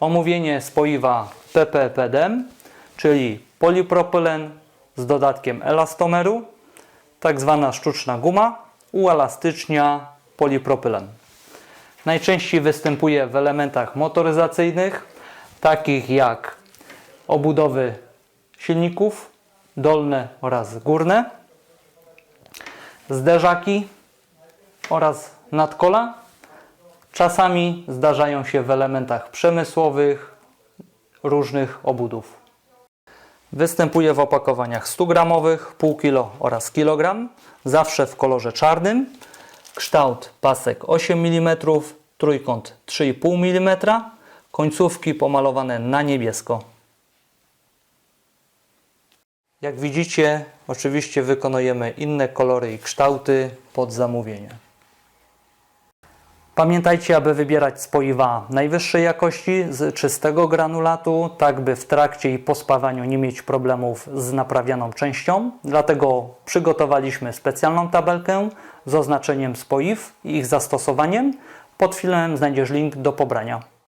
Omówienie spoiwa PPPDM, czyli polipropylen z dodatkiem elastomeru, tak zwana sztuczna guma, uelastycznia polipropylen. Najczęściej występuje w elementach motoryzacyjnych, takich jak obudowy silników dolne oraz górne, zderzaki oraz nadkola. Czasami zdarzają się w elementach przemysłowych różnych obudów. Występuje w opakowaniach 100 gramowych, pół kilo oraz kilogram, zawsze w kolorze czarnym. Kształt pasek 8 mm, trójkąt 3,5 mm, końcówki pomalowane na niebiesko. Jak widzicie, oczywiście wykonujemy inne kolory i kształty pod zamówienie. Pamiętajcie, aby wybierać spoiwa najwyższej jakości z czystego granulatu, tak by w trakcie i po spawaniu nie mieć problemów z naprawianą częścią. Dlatego przygotowaliśmy specjalną tabelkę z oznaczeniem spoiw i ich zastosowaniem. Pod filmem znajdziesz link do pobrania.